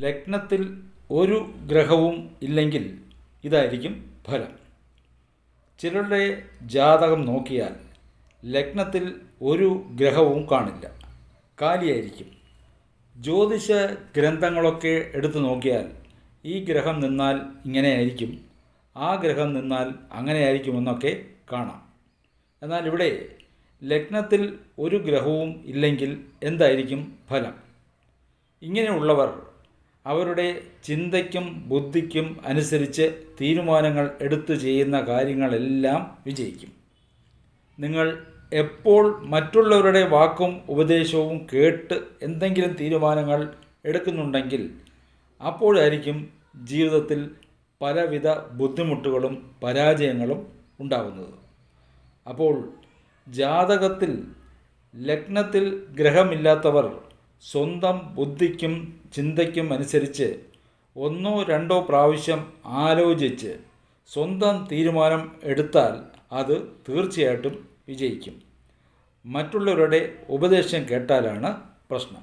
ലഗ്നത്തിൽ ഒരു ഗ്രഹവും ഇല്ലെങ്കിൽ ഇതായിരിക്കും ഫലം. ചിലരുടെ ജാതകം നോക്കിയാൽ ലഗ്നത്തിൽ ഒരു ഗ്രഹവും കാണില്ല. കാലിയായിരിക്കും. ജ്യോതിഷ ഗ്രന്ഥങ്ങളൊക്കെ എടുത്തു നോക്കിയാൽ ഈ ഗ്രഹം നിന്നാൽ ഇങ്ങനെയായിരിക്കും ആ ഗ്രഹം നിന്നാൽ അങ്ങനെയായിരിക്കുമെന്നൊക്കെ കാണാം. എന്നാൽ ഇവിടെ ലഗ്നത്തിൽ ഒരു ഗ്രഹവും ഇല്ലെങ്കിൽ എന്തായിരിക്കും ഫലം? ഇങ്ങനെയുള്ളവർ അവരുടെ ചിന്തയ്ക്കും ബുദ്ധിക്കും അനുസരിച്ച് തീരുമാനങ്ങൾ എടുത്തു ചെയ്യുന്ന കാര്യങ്ങളെല്ലാം വിജയിക്കും. നിങ്ങൾ എപ്പോൾ മറ്റുള്ളവരുടെ വാക്കും ഉപദേശവും കേട്ട് എന്തെങ്കിലും തീരുമാനങ്ങൾ എടുക്കുന്നുണ്ടെങ്കിൽ അപ്പോഴായിരിക്കും ജീവിതത്തിൽ പലവിധ ബുദ്ധിമുട്ടുകളും പരാജയങ്ങളും ഉണ്ടാകുന്നത് അപ്പോൾ ജാതകത്തിൽ ലഗ്നത്തിൽ ഗ്രഹമില്ലാത്തവർ സ്വന്തം ബുദ്ധിക്കും ചിന്തയ്ക്കും അനുസരിച്ച് ഒന്നോ രണ്ടോ പ്രാവശ്യം ആലോചിച്ച് സ്വന്തം തീരുമാനം എടുത്താൽ അത് തീർച്ചയായിട്ടും വിജയിക്കും. മറ്റുള്ളവരുടെ ഉപദേശം കേട്ടാലാണ് പ്രശ്നം.